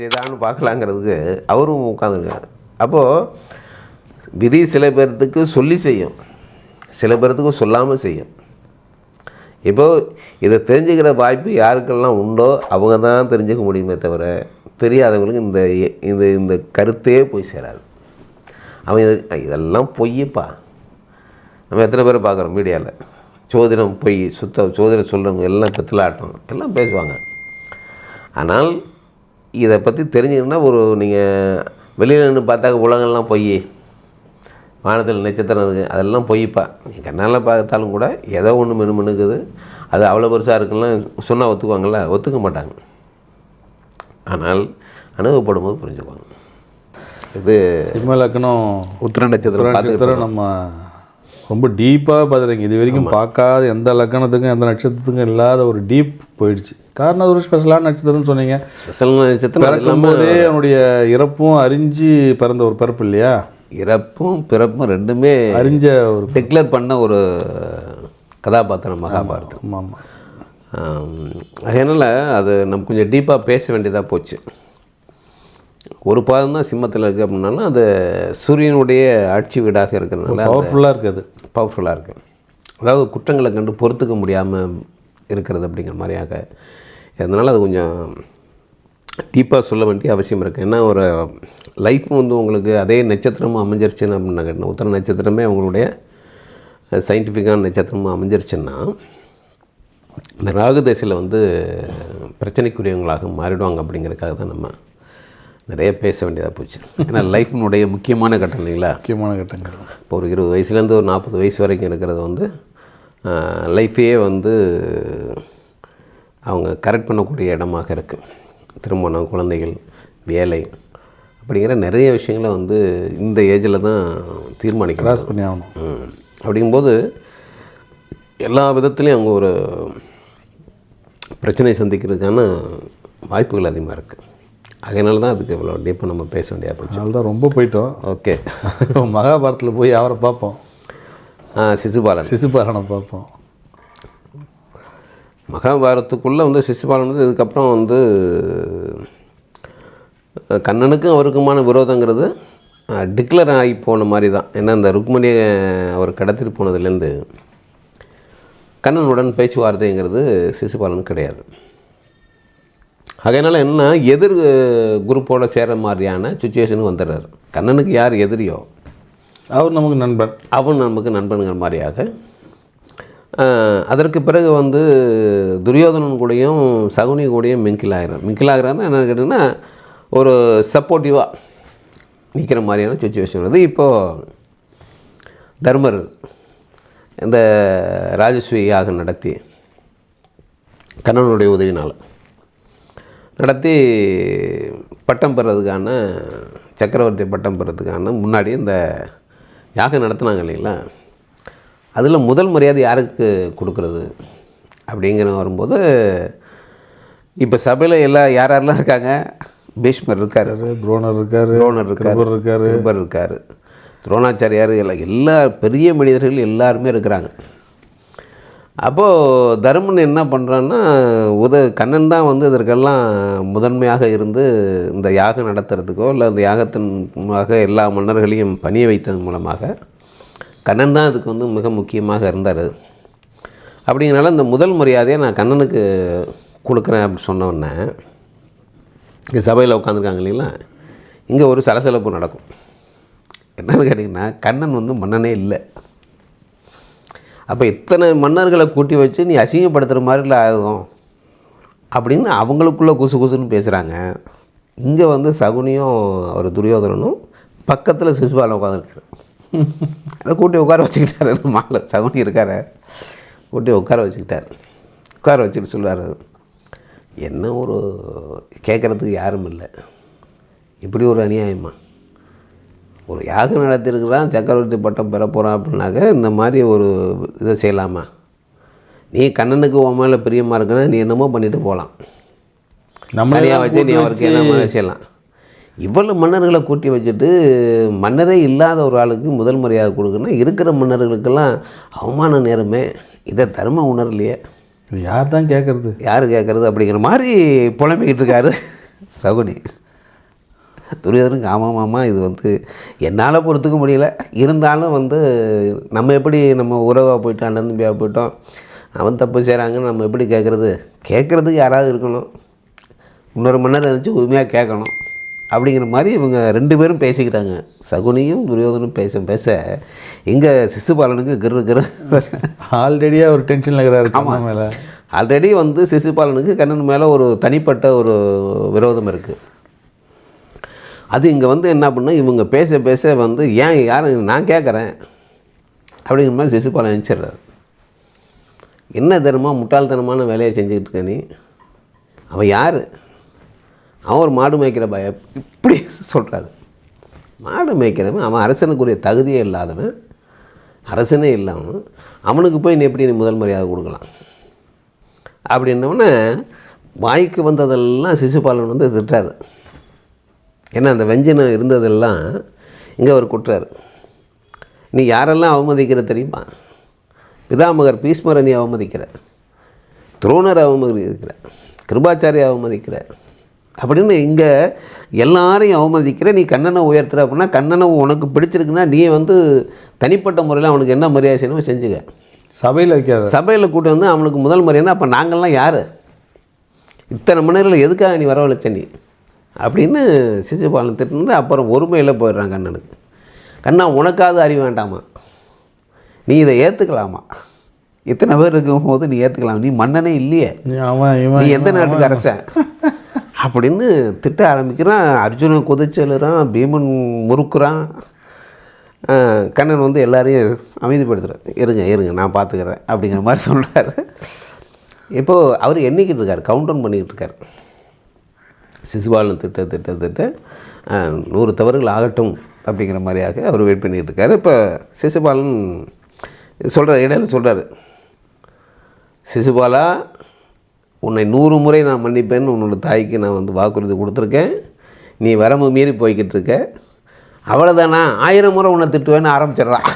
செய்தான்னு பார்க்கலாங்கிறதுக்கு அவரும் உட்காந்துருக்காரு அப்போது விதி சில பேர்த்துக்கு சொல்லி செய்யும். சில பேர்த்துக்கு சொல்லாமல் செய்யும். இப்போ இதை தெரிஞ்சுக்கிற வாய்ப்பு யாருக்கெல்லாம் உண்டோ அவங்க தான் தெரிஞ்சுக்க முடியுமே தவிர தெரியாதவங்களுக்கு இந்த இந்த இந்த கருத்தே போய் சேராது. அவன் இது இதெல்லாம் பொய்யப்பா நம்ம எத்தனை பேரை பார்க்குறோம் மீடியாவில் சோதிடம் பொய் சுத்த சோதிடம் சொல்கிறவங்க எல்லாம் பெத்தலாட்டம் எல்லாம் பேசுவாங்க. ஆனால் இதை பற்றி தெரிஞ்சுக்கணுன்னா ஒரு நீங்கள் வெளியில் நின்று பார்த்தாக்க உலகம்லாம் பொய். வானத்தில் நட்சத்திரம் இருக்குது அதெல்லாம் பொய்ப்பா. நீ கண்ணால் பார்த்தாலும் கூட ஏதோ ஒன்று மினு மினுக்குது. அது அவ்வளோ பெருசாக இருக்குன்னா சொன்னால் ஒத்துக்குவாங்கள்ல ஒத்துக்க மாட்டாங்க. ஆனால் அனுபவப்படும் போது புரிஞ்சுக்குவாங்க. இது சிம்ம லக்னம் உத்திர நட்சத்திரம் பார்த்து நட்சத்திரம் நம்ம ரொம்ப டீப்பாக பார்த்துருங்க இது வரைக்கும் பார்க்காத எந்த லக்கணத்துக்கும் எந்த நட்சத்திரத்துக்கும் இல்லாத ஒரு டீப் போயிடுச்சு. காரணம் அது ஒரு ஸ்பெஷலான நட்சத்திரம்னு சொன்னீங்க. ஸ்பெஷல் நட்சத்திரம் பிறக்கும் போதே அவனுடைய இறப்பும் அறிஞ்சு பிறந்த ஒரு பிறப்பு இல்லையா? இறப்பும் பிறப்பும் ரெண்டுமே அறிஞ்ச ஒரு டிக்ளேர் பண்ண ஒரு கதாபாத்திரம் மகாபாரதம். ஆமாம் ஆமாம் ஆம், அதனால் அது நம்ம கொஞ்சம் டீப்பாக பேச வேண்டியதாக போச்சு. ஒரு பாதம் தான் சிம்மத்தில் இருக்குது அப்படின்னாலும் அது சூரியனுடைய ஆட்சி வீடாக இருக்கிறதுனால பவர்ஃபுல்லாக இருக்குது. பவர்ஃபுல்லாக இருக்கு. அதாவது குற்றங்களை கண்டு பொறுத்துக்க முடியாமல் இருக்கிறது அப்படிங்கிற மாதிரியாக அதனால் அது கொஞ்சம் டீப்பாக சொல்ல வேண்டிய அவசியம் இருக்குது ஏன்னா ஒரு லைஃப் வந்து உங்களுக்கு அதே நட்சத்திரமும் அமைஞ்சிருச்சுன்னு அப்படின்னு உத்தர நட்சத்திரமே உங்களுடைய சயின்டிஃபிக்கான நட்சத்திரமும் அமைஞ்சிருச்சுன்னா இந்த ராகு தசையில் வந்து பிரச்சனைக்குரியவங்களாக மாறிடுவாங்க அப்படிங்கிறதுக்காக தான் நம்ம நிறைய பேச வேண்டியதாக போச்சு. ஏன்னா லைஃபினுடைய முக்கியமான கட்டம் இல்லைங்களா? முக்கியமான கட்டங்கள். இப்போ ஒரு இருபது வயசுலேருந்து ஒரு நாற்பது வயசு வரைக்கும் இருக்கிறது வந்து லைஃபையே வந்து அவங்க கரெக்ட் பண்ணக்கூடிய இடமாக இருக்குது திருமணம் குழந்தைகள் வேலை அப்படிங்கிற நிறைய விஷயங்களை வந்து இந்த ஏஜில் தான் தீர்மானிக்கிறாங்க கிராஸ் பண்ணி ஆகணும். அப்படிங்கும்போது எல்லா விதத்துலேயும் அவங்க ஒரு பிரச்சனை சந்திக்கிறதுக்கான வாய்ப்புகள் அதிகமாக இருக்குது அதனால தான் அதுக்கு இவ்வளோ டீப்பாக நம்ம பேச போச்சு அதனால தான் ரொம்ப போயிட்டோம். ஓகே மகாபாரத்தில் போய் அவரை பார்ப்போம். சிசுபாலன். சிசுபாலனை பார்ப்போம். மகாபாரத்துக்குள்ளே வந்து சிசுபாலன் வந்து இதுக்கப்புறம் வந்து கண்ணனுக்கும் அவருக்குமான விரோதங்கிறது டிக்ளேர் ஆகி போன மாதிரி தான் ஏன்னா இந்த ருக்மணியை அவர் கடத்திட்டு போனதுலேருந்து கண்ணனுடன் பேச்சுவார்த்தைங்கிறது சிசுபாலன் கிடையாது. அதனால் என்ன எதிர் குரூப்போட சேர மாதிரியான சுச்சுவேஷனுக்கு வந்துடுறாரு. கண்ணனுக்கு யார் எதிரியோ? அவர் நமக்கு நண்பன். அவன் நமக்கு நண்பனுங்கிற மாதிரியாக. அதற்கு பிறகு வந்து துரியோதனன் கூடயும் சகுனி கூடயும் மிங்கில் ஆகிறான் மிங்கில் ஆகிறான்னா என்ன கேட்டிங்கன்னா ஒரு சப்போர்ட்டிவாக நிற்கிற மாதிரியான சுச்சுவேஷன் வருது இப்போது தர்மர் இந்த ராஜஸ்வீ யாகம் நடத்தி கண்ணனுடைய உதவினால் நடத்தி பட்டம் பெறதுக்கான சக்கரவர்த்தி பட்டம் பெறதுக்கான முன்னாடி இந்த யாகம் நடத்துனாங்க இல்லைங்களா? அதில் முதல் மரியாதை யாருக்கு கொடுக்குறது? அப்படிங்கிற வரும்போது இப்போ சபையில் எல்லா யார் யாரெல்லாம் இருக்காங்க? பீஷ்மர் இருக்கார். துரோணர் இருக்காரு துரோணர் இருக்கார் இருக்காரு. இருக்கார். துரோணாச்சாரியார் எல்லாம் எல்லா பெரிய மனிதர்கள் எல்லாருமே இருக்கிறாங்க. அப்போது தருமன் என்ன பண்ணுறான்னா உத கண்ணன் தான் வந்து இதற்கெல்லாம் முதன்மையாக இருந்து இந்த யாகம் நடத்துறதுக்கோ இல்லை இந்த யாகத்தின் மூலமாக எல்லா மன்னர்களையும் பணிய வைத்ததன் மூலமாக கண்ணன் தான் அதுக்கு வந்து மிக முக்கியமாக இருந்தார். அப்படிங்கிறனால இந்த முதல் மரியாதையை நான் கண்ணனுக்கு கொடுக்குறேன் அப்படின்னு சொன்ன உடனே இங்கே சபையில் உட்காந்துருக்காங்க இல்லைங்களா? இங்கே ஒரு சலசலப்பு நடக்கும். என்னன்னு கேட்டிங்கன்னா கண்ணன் வந்து மன்னனே இல்லை. அப்போ இத்தனை மன்னர்களை கூட்டி வச்சு நீ அசிங்கப்படுத்துகிற மாதிரில ஆகும் அப்படின்னு அவங்களுக்குள்ளே குசு குசுன்னு பேசுகிறாங்க இங்கே வந்து சகுனியும் அவர் துரியோதனனும் பக்கத்தில் சிசுபாலம் உட்காந்துருக்காரு அதை கூட்டி உட்கார வச்சுக்கிட்டாரு. மாலை சகுனி இருக்காரு. கூட்டி உட்கார வச்சுக்கிட்டார். உட்கார வச்சுட்டு சொல்லுவார் என்ன ஒரு கேட்குறதுக்கு யாரும் இல்லை. இப்படி ஒரு அநியாயமா? ஒரு யாகம் நடத்திருக்கிறான் சக்கரவர்த்தி பட்டம் பெற போகிறான் அப்படின்னாக்க இந்த மாதிரி ஒரு இதை செய்யலாமா? நீ கண்ணனுக்கு உன் மேலே பிரியமாக இருக்குன்னா நீ என்னமோ பண்ணிட்டு போகலாம் நம்மளே தனியாக வச்சு நீ அவருக்கு என்ன மாதிரி செய்யலாம். இவ்வளவு மன்னர்களை கூட்டி வச்சுட்டு மன்னரே இல்லாத ஒரு ஆளுக்கு முதல் மரியாதை கொடுக்குன்னா இருக்கிற மன்னர்களுக்கெல்லாம் அவமான நேரமே. இதை தர்ம உணரலையே. இது யார் தான் கேட்கறது யார் கேட்குறது அப்படிங்கிற மாதிரி புலம்பிக்கிட்டு இருக்காரு சகுனி. துரியோதனுக்கு ஆமாம் ஆமாம் இது வந்து என்னால் பொறுத்துக்க முடியல. இருந்தாலும் வந்து நம்ம எப்படி நம்ம உறவாக போயிட்டோம் அண்ணன் தம்பியாக போயிட்டோம் அவன் தப்பு செய்கிறாங்கன்னு நம்ம எப்படி கேட்குறது கேட்குறதுக்கு யாராவது இருக்கணும். இன்னொரு மணி நேரம் நினச்சி உண்மையாக கேட்கணும் அப்படிங்கிற மாதிரி இவங்க ரெண்டு பேரும் பேசிக்கிட்டாங்க. சகுனியும் துரியோதனும் பேச பேச எங்கே சிசுபாலனுக்கு கிரு கிரு. ஆல்ரெடியாக ஒரு டென்ஷனில் இருக்கிறாரு மேலே. ஆல்ரெடி வந்து சிசுபாலனுக்கு கண்ணன் மேலே ஒரு தனிப்பட்ட ஒரு விரோதம் இருக்குது அது இங்கே வந்து என்ன பண்ணும் இவங்க பேச பேச வந்து ஏன் யாரும் நான் கேட்குறேன் அப்படிங்கிற மாதிரி சிசுபாலன் நினச்சிடுறாரு என்ன தரமா முட்டாள்தனமான வேலையை செஞ்சுக்கிட்டு இருக்க நீ? அவன் யார்? அவன் ஒரு மாடு மேய்க்கிற பய இப்படி சொல்கிறாரு மாடு மேய்க்கிறவன் அவன் அரசனுக்குரிய தகுதியே இல்லாதவன் அரசனே இல்லாமல் அவனுக்கு போய் நீ எப்படி நீ முதல் மரியாதை கொடுக்கலாம்? அப்படின்னோடனே வாய்க்கு வந்ததெல்லாம் சிசுபாலன் வந்து திட்டாரு ஏன்னா அந்த வெஞ்சனம் இருந்ததெல்லாம் இங்கே அவர் குட்டுறாரு நீ யாரெல்லாம் அவமதிக்கிற தெரியுமா? பிதாமகர் பீஸ்மரை நீ அவமதிக்கிற. துரோணரை அவமதிக்கிற. கிருபாச்சாரியை அவமதிக்கிற. அப்படின்னு இங்கே எல்லாரையும் அவமதிக்கிற. நீ கண்ணனை உயர்த்துற அப்படின்னா கண்ணனை உனக்கு பிடிச்சிருக்குன்னா நீ வந்து தனிப்பட்ட முறையில் அவனுக்கு என்ன மரியாதை செய்யணுமோ செஞ்சுக்க. சபையில் வைக்காத. சபையில் கூட்டி வந்து அவனுக்கு முதல் முறைன்னா அப்போ நாங்கள்லாம் யார்? இத்தனை மணி நேரத்தில் எதுக்காக நீ வரவழைச்ச நீ? அப்படின்னு சிசுபாலன் திட்டிருந்து அப்புறம் ஒருமையில் போயிடுறான் கண்ணனுக்கு கண்ணா உனக்காவது அறிவு வேண்டாமா? நீ இதை ஏற்றுக்கலாமா இத்தனை பேர் இருக்கும்போது நீ ஏற்றுக்கலாம் நீ மன்னனே இல்லையே. நீ எந்த நாட்டுக்கு அரசன்? அப்படின்னு திட்ட ஆரம்பிக்கிறான். அர்ஜுனன் கொதிச்செழுறான் பீமன் முறுக்குறான். கண்ணன் வந்து எல்லாரையும் அமைதிப்படுத்துகிறார் இருங்க இருங்க நான் பார்த்துக்கிறேன் அப்படிங்கிற மாதிரி சொல்கிறாரு இப்போது அவர் எண்ணிக்கிட்டு இருக்கார். கவுண்டவுன் பண்ணிக்கிட்டு இருக்கார். சிசுபாலன் திட்ட திட்ட திட்ட நூறு தவறுகள் ஆகட்டும் அப்படிங்கிற மாதிரியாக அவர் வெயிட் பண்ணிக்கிட்டு இருக்காரு இப்போ சிசுபாலன் சொல்கிறார் இடையில சொல்கிறாரு சிசுபாலா உன்னை நூறு முறை நான் மன்னிப்பேன்னு உன்னோட தாய்க்கு நான் வந்து வாக்குறுதி கொடுத்துருக்கேன். நீ வரம்பு மீறி போய்கிட்டு இருக்க அவ்வளோதானா ஆயிரம் முறை உன்னை திட்டுவேன்னு ஆரம்பிச்சிடுறான்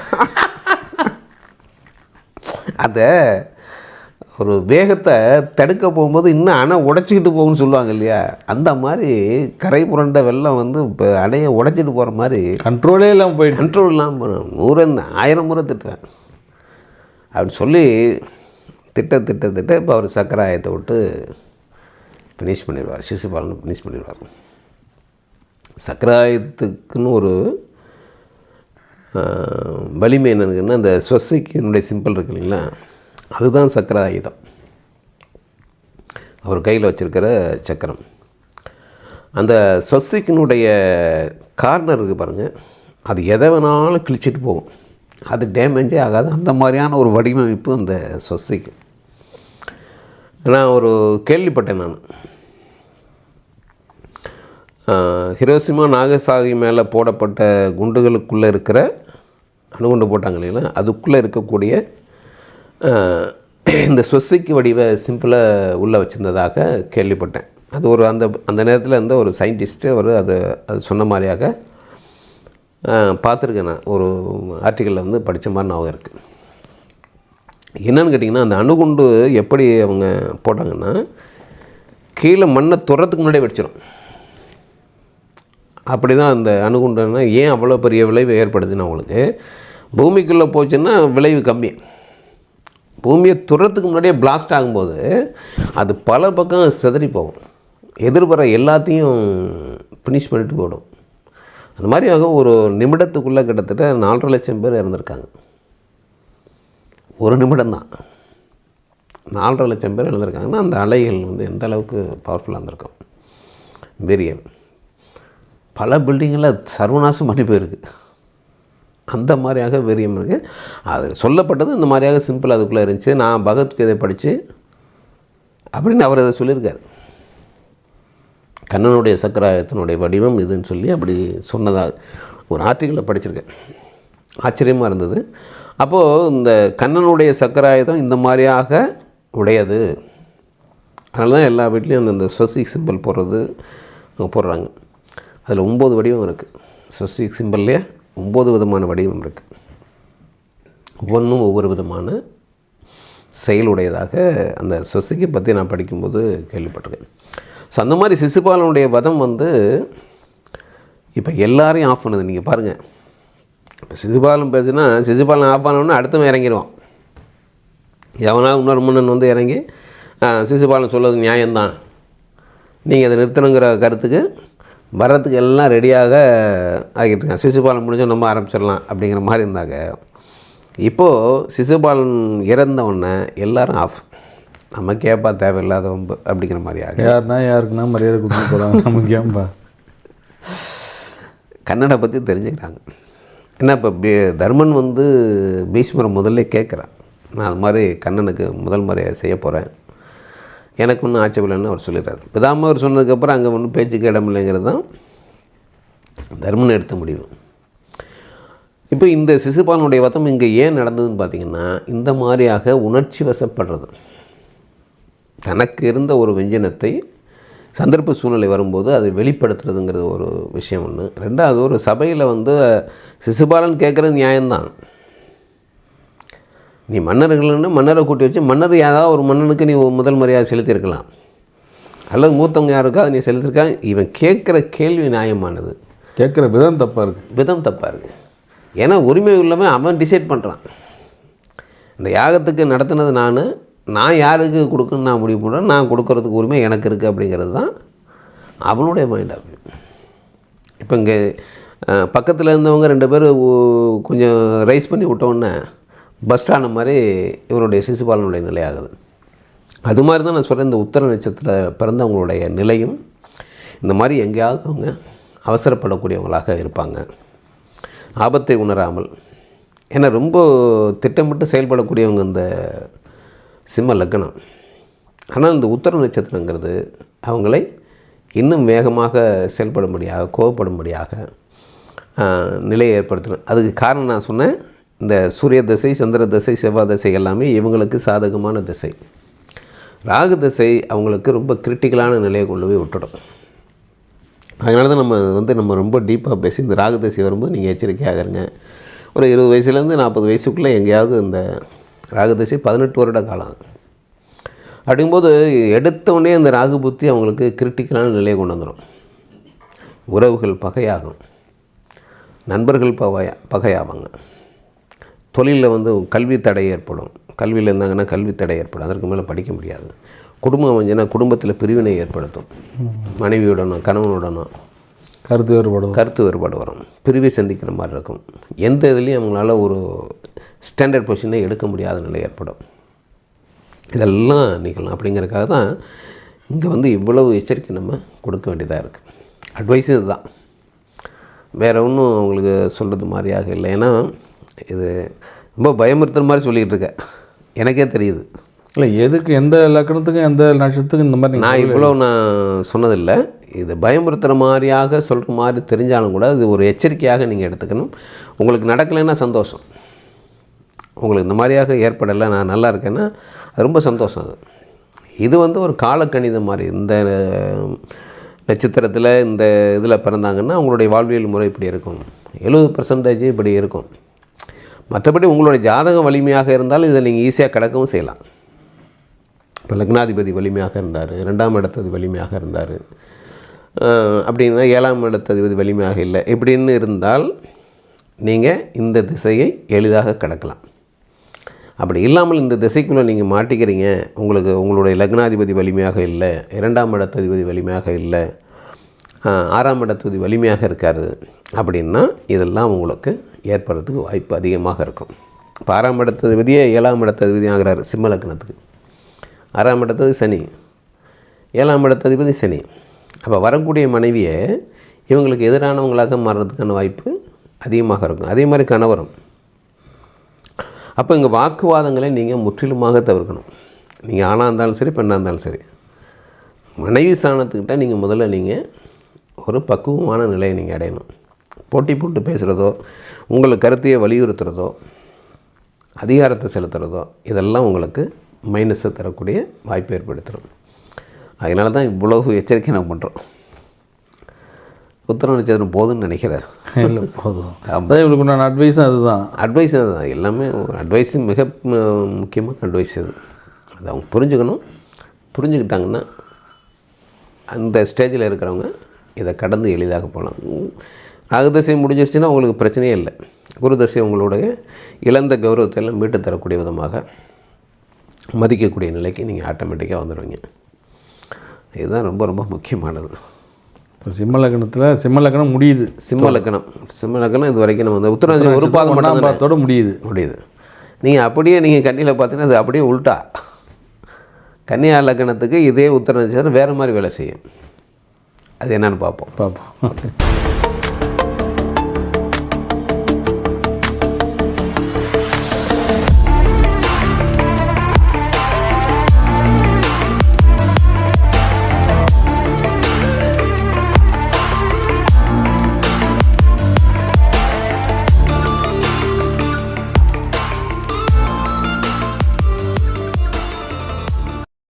அதை ஒரு வேகத்தை தடுக்க போகும்போது இன்னும் அணை உடைச்சிக்கிட்டு போகும்னு சொல்லுவாங்க இல்லையா? அந்த மாதிரி கரை புரண்ட வெள்ளம் வந்து இப்போ அணையை உடைச்சிட்டு போகிற மாதிரி கண்ட்ரோலே இல்லாமல் போயிட்டு கண்ட்ரோல் இல்லாமல் போகிறேன் நூறு என்ன? ஆயிரம் முறை திட்டுவேன் அப்படி சொல்லி திட்ட திட்ட திட்ட இப்போ அவர் சக்கராயத்தை விட்டு ஃபினிஷ் பண்ணிடுவார். சிசுபாலனை ஃபினிஷ் பண்ணிடுவார். சக்கராயத்துக்குன்னு ஒரு வலிமை என்னன்னு அந்த ஸ்வசிக்கினுடைய சிம்பிள் இருக்கு இல்லைங்களா? அதுதான் சக்கர ஆயுதம் அவர் கையில் வச்சுருக்கிற சக்கரம். அந்த சொசைக்கினுடைய கார்னர் இருக்குது பாருங்கள் அது எதை வேணாலும் கிழிச்சிட்டு போகும். அது டேமேஜே ஆகாது. அந்த மாதிரியான ஒரு வடிவமைப்பு அந்த சொசைக்கு நான் ஒரு கேள்விப்பட்டேன் நான். ஹிரோசிமா நாகசாகி மேலே போடப்பட்ட குண்டுகளுக்குள்ளே இருக்கிற அணுகுண்டு போட்டாங்க இல்லைங்களா? அதுக்குள்ளே இருக்கக்கூடிய இந்த சொசைக்கு வடிவ சிம்பிளாக உள்ளே வச்சுருந்ததாக கேள்விப்பட்டேன். அது ஒரு அந்த அந்த நேரத்தில் இருந்த ஒரு சயின்டிஸ்ட்டு அவர் அது அது சொன்ன மாதிரியாக பார்த்துருக்கேன் நான். ஒரு ஆர்டிக்கலில் வந்து படித்த மாதிரி ஞாபகம் இருக்குது என்னென்னு கேட்டிங்கன்னா அந்த அணுகுண்டு எப்படி அவங்க போட்டாங்கன்னா கீழே மண்ணை துறத்துக்கு முன்னாடியே வெடிச்சிடும் அப்படி தான் அந்த அணுகுண்டுன்னா ஏன் அவ்வளோ பெரிய விளைவு ஏற்படுதுன்னு அவங்களுக்கு பூமிக்குள்ளே போச்சுன்னா விளைவு கம்மி. பூமியை துறத்துக்கு முன்னாடியே பிளாஸ்ட் ஆகும்போது அது பல பக்கம் சிதறி போகும். எதிர்பார எல்லாத்தையும் ஃபினிஷ் பண்ணிட்டு போயிடும் அந்த மாதிரியாக ஒரு நிமிடத்துக்குள்ளே கிட்டத்தட்ட நாலரை லட்சம் பேர் இறந்துருக்காங்க. ஒரு நிமிடம் தான். நாலரை லட்சம் பேர் இறந்துருக்காங்கன்னா அந்த அலைகள் வந்து எந்த அளவுக்கு பவர்ஃபுல்லாக இருந்திருக்கும். வீரியம் பல பில்டிங்கில் சர்வநாசம் பண்ணி போயிருக்கு. அந்த மாதிரியாக வீரியம் இருக்குது அது சொல்லப்பட்டது இந்த மாதிரியாக சிம்பிள் அதுக்குள்ளே இருந்துச்சு. நான் பகவத்கீதை படித்து அப்படின்னு அவர் அதை சொல்லியிருக்கார். கண்ணனுடைய சக்கராயத்தினுடைய வடிவம் இதுன்னு சொல்லி அப்படி சொன்னதாக ஒரு ஆர்டிக்கலில் படிச்சிருக்கேன். ஆச்சரியமாக இருந்தது. அப்போது இந்த கண்ணனுடைய சக்கராயுதம் இந்த மாதிரியாக உடையது. அதனால தான் எல்லா வீட்லேயும் அந்த இந்த ஸ்வஸ்தி சிம்பிள் போடுறது போடுறாங்க. அதில் ஒம்பது வடிவம் இருக்குது ஸ்வசிக் சிம்பிள்லேயே ஒம்பது விதமான வடிவம் இருக்குது ஒவ்வொன்றும் ஒவ்வொரு விதமான செயலுடையதாக அந்த சொசைக்கை பற்றி நான் படிக்கும்போது கேள்விப்பட்டிருக்கேன். ஸோ அந்த மாதிரி சிசுபாலனுடைய வதம் வந்து இப்போ எல்லாரையும் ஆஃப் பண்ணுது. நீங்கள் பாருங்கள் இப்போ சிசுபாலன் பேசுனா சிசுபாலன் ஆஃப் ஆனோடனே அடுத்தவன் இறங்கிடுவான் எவனா இன்னொரு முன்னன் வந்து இறங்கி சிசுபாலன் சொல்வது நியாயம்தான். நீங்கள் அதை நிறுத்தணுங்கிற கருத்துக்கு வர்றதுக்கு எல்லாம் ரெடியாக ஆகிட்டு இருக்காங்க சிசுபாலன் முடிஞ்சோம் நம்ம ஆரம்பிச்சிடலாம் அப்படிங்கிற மாதிரி இருந்தாங்க. இப்போது சிசுபாலன் இறந்த உடனே எல்லாரும் ஆஃப் நம்ம கேட்பா தேவையில்லாத வம்பு அப்படிங்கிற மாதிரி ஆக யாருன்னா யாருக்குன்னா மரியாதை கொடுத்து போகிறாங்க நமக்கு ஏன்பா? கன்னடை பற்றி தெரிஞ்சுக்கிறாங்க. என்ன இப்போ பீ தர்மன் வந்து பீஷ்மரை முதல்ல கேட்குறான். நான் அது மாதிரி கண்ணனுக்கு முதல் மரியாதை செய்ய போகிறேன் எனக்கு ஒன்றும் ஆட்சேபலைன்னு அவர் சொல்லிடுறாரு. விதாமல் அவர் சொன்னதுக்கப்புறம் அங்கே ஒன்றும் பேச்சுக்கு இடம் இல்லைங்கிறது தான் தர்மன் எடுத்த முடிவு. இப்போ இந்த சிசுபாலனுடைய வதம் இங்கே ஏன் நடந்ததுன்னு பார்த்தீங்கன்னா இந்த மாதிரியாக உணர்ச்சி வசப்படுறது. தனக்கு இருந்த ஒரு வெஞ்சனத்தை சந்தர்ப்ப சூழ்நிலை வரும்போது அதை வெளிப்படுத்துறதுங்கிறது ஒரு விஷயம் ஒன்று ரெண்டாவது ஒரு சபையில் வந்து சிசுபாலன் கேட்குறது நியாயம்தான். நீ மன்னர்கள்னு மன்னரை கூட்டி வச்சு மன்னர் ஏதாவது ஒரு மன்னனுக்கு நீ முதல் மரியாதை செலுத்தியிருக்கலாம். அல்லது மூத்தவங்க யாருக்கோ அதை நீ செலுத்திருக்கா இவன் கேட்குற கேள்வி நியாயமானது. கேட்குற விதம் தப்பாக இருக்குது விதம் தப்பாக இருக்குது ஏன்னா உரிமை உள்ளவன் அவன் டிசைட் பண்ணுறான் இந்த யாகத்துக்கு நடத்துனது நான் நான் யாருக்கு கொடுக்கணும்னு நான் முடிவு பண்ணுறேன் நான் கொடுக்கறதுக்கு உரிமை எனக்கு இருக்குது அப்படிங்கிறது தான் அவனுடைய மைண்ட் ஆஃப் இப்போ இங்கே பக்கத்தில் இருந்தவங்க ரெண்டு பேர் கொஞ்சம் ரைஸ் பண்ணி விட்டோன்னே பஸ் ஸ்டாண்ட் மாதிரி இவருடைய சிசுபாலனுடைய நிலையாகுது. அது மாதிரி தான் நான் சொல்கிறேன் இந்த உத்தர நட்சத்திர பிறந்தவங்களுடைய நிலையும் இந்த மாதிரி எங்கேயாவது அவங்க அவசரப்படக்கூடியவங்களாக இருப்பாங்க. ஆபத்தை உணராமல் ஏன்னா ரொம்ப திட்டமிட்டு செயல்படக்கூடியவங்க இந்த சிம்ம லக்னம். ஆனால் இந்த உத்தர நட்சத்திரங்கிறது அவங்களை இன்னும் வேகமாக செயல்படும்படியாக கோவப்படும்படியாக நிலையை ஏற்படுத்தணும் அதுக்கு காரணம் நான் சொன்னேன் இந்த சூரிய திசை சந்திர திசை செவ்வாய் திசை எல்லாமே இவங்களுக்கு சாதகமான திசை. ராகு திசை அவங்களுக்கு ரொம்ப கிரிட்டிக்கலான நிலையை கொண்டு போய் விட்டுடும். அதனால தான் நம்ம வந்து நம்ம ரொம்ப டீப்பாக பேசி இந்த ராகு திசை வரும்போது நீங்கள் எச்சரிக்கையாக இருங்க. ஒரு இருபது வயசுலேருந்து நாற்பது வயசுக்குள்ளே எங்கேயாவது இந்த ராகு திசை பதினெட்டு வருட காலம். அப்படிங்கும்போது எடுத்தோடனே அந்த ராகு புத்தி அவங்களுக்கு கிரிட்டிக்கலான நிலையை கொண்டு வந்துடும். உறவுகள் பகையாகும். நண்பர்கள் பகையா பகையாவாங்க. தொழிலில் வந்து கல்வி தடை ஏற்படும். கல்வியில் இருந்தாங்கன்னா கல்வி தடை ஏற்படும். அதற்கு மேலே படிக்க முடியாது. குடும்பம் அமைஞ்சுன்னா குடும்பத்தில் பிரிவினை ஏற்படுத்தும். மனைவியுடனோ கணவனுடனோ கருத்து வேறுபடுவோம் கருத்து வேறுபாடு வரும். பிரிவை சந்திக்கிற மாதிரி இருக்கும். எந்த இதுலேயும் அவங்களால ஒரு ஸ்டாண்டர்ட் பொசிஷனை எடுக்க முடியாத நிலை ஏற்படும். இதெல்லாம் நிகழும் அப்படிங்கிறதுக்காக தான் இங்கே வந்து இவ்வளவு எச்சரிக்கை நம்ம கொடுக்க வேண்டியதாக இருக்குது அட்வைஸ் இதுதான். வேறு ஒன்றும் அவங்களுக்கு சொல்கிறது மாதிரியாக இல்லை. ஏன்னா இது ரொம்ப பயமுறுத்துற மாதிரி சொல்லிகிட்டு இருக்கேன் எனக்கே தெரியுது. இல்லை எதுக்கு எந்த லக்கணத்துக்கும் எந்த நட்சத்திரத்துக்கும் இந்த மாதிரி நான் இவ்வளோ நான் சொன்னதில்லை. இது பயமுறுத்துகிற மாதிரியாக சொல்கிற மாதிரி தெரிஞ்சாலும் கூட இது ஒரு எச்சரிக்கையாக நீங்கள் எடுத்துக்கணும். உங்களுக்கு நடக்கலைன்னா சந்தோஷம். உங்களுக்கு இந்த மாதிரியாக ஏற்படலை நான் நல்லா இருக்கேன்னா ரொம்ப சந்தோஷம் அது. இது வந்து ஒரு காலக்கணிதம் மாதிரி. இந்த நட்சத்திரத்தில் இந்த இதில் பிறந்தாங்கன்னா உங்களுடைய வாழ்வியல் முறை இப்படி இருக்கும். எழுபது பர்சன்டேஜ் இப்படி இருக்கும். மற்றபடி உங்களுடைய ஜாதகம் வலிமையாக இருந்தாலும் இதை நீங்கள் ஈஸியாக கடக்கவும் செய்யலாம். இப்போ லக்னாதிபதி வலிமையாக இருந்தார் ரெண்டாம் இடத்தது வலிமையாக இருந்தார். அப்படின்னா ஏழாம் இடத்ததிபதி வலிமையாக இல்லை. இப்படின்னு இருந்தால் நீங்கள் இந்த திசையை எளிதாக கடக்கலாம். அப்படி இல்லாமல் இந்த திசைக்குள்ளே நீங்கள் மாட்டிக்கிறீங்க உங்களுக்கு உங்களுடைய லக்னாதிபதி வலிமையாக இல்லை இரண்டாம் இடத்ததிபதி வலிமையாக இல்லை ஆறாம் இடத்ததிபதி வலிமையாக இருக்காது அப்படின்னா இதெல்லாம் உங்களுக்கு ஏற்படுறதுக்கு வாய்ப்பு அதிகமாக இருக்கும். இப்போ ஆறாம் இடத்ததிபதியே ஏழாம் இடத்ததிபதி ஆகிறாரு சிம்ம லக்னத்துக்கு. ஆறாம் இடத்தது சனி. ஏழாம் இடத்ததிபதி சனி. அப்போ வரக்கூடிய மனைவியை இவங்களுக்கு எதிரானவங்களாக மாறுறதுக்கான வாய்ப்பு அதிகமாக இருக்கும். அதே மாதிரி கணவரும். அப்போ இங்கே வாக்குவாதங்களை நீங்கள் முற்றிலுமாக தவிர்க்கணும். நீங்கள் ஆணாக இருந்தாலும் சரி பெண்ணாக இருந்தாலும் சரி. மனைவி ஸ்தானத்துக்கிட்ட நீங்கள் முதல்ல நீங்கள் ஒரு பக்குவமான நிலையை நீங்கள் அடையணும். போட்டி போட்டு பேசுகிறதோ உங்களை கருத்தையை வலியுறுத்துறதோ அதிகாரத்தை செலுத்துகிறதோ இதெல்லாம் உங்களுக்கு மைனஸை தரக்கூடிய வாய்ப்பு ஏற்படுத்துகிறோம் அதனால தான் இவ்வளவு எச்சரிக்கை நான் பண்ணுறோம் உத்தர நட்சத்திரம் போதும்னு நினைக்கிறேன் இல்லை போதும். அதான் இவங்களுக்கு நான் அட்வைஸும் அதுதான். அட்வைஸ் தான் எல்லாமே அட்வைஸ் மிக ம- முக்கியமான அட்வைஸ் அது அது அவங்க புரிஞ்சுக்கணும். புரிஞ்சுக்கிட்டாங்கன்னா அந்த ஸ்டேஜில் இருக்கிறவங்க இதை கடந்து எளிதாக போகலாம். நாகதசை முடிஞ்சிருச்சுன்னா உங்களுக்கு பிரச்சனையே இல்லை. குருதசை உங்களுடைய இழந்த கௌரவத்தை எல்லாம் மீட்டு தரக்கூடிய விதமாக மதிக்கக்கூடிய நிலைக்கு நீங்கள் ஆட்டோமேட்டிக்காக வந்துடுவீங்க இதுதான் ரொம்ப ரொம்ப முக்கியமானது. இப்போ சிம்ம லக்னத்தில் சிம்ம லக்னம் முடியுது. சிம்ம லக்கணம் சிம்ம லக்கணம் இது வரைக்கும் நம்ம வந்து உத்தராஞ்சலி ஒரு பாதம் பாதத்தோட முடியுது. முடியுது. நீங்கள் அப்படியே நீங்கள் கன்னியில் பார்த்தீங்கன்னா அது அப்படியே உல்ட்டா கன்னியா லக்கணத்துக்கு இதே உத்தர நட்சத்திரம் வேறு மாதிரி வேலை செய்யும். அது என்னன்னு பார்ப்போம். பார்ப்போம்.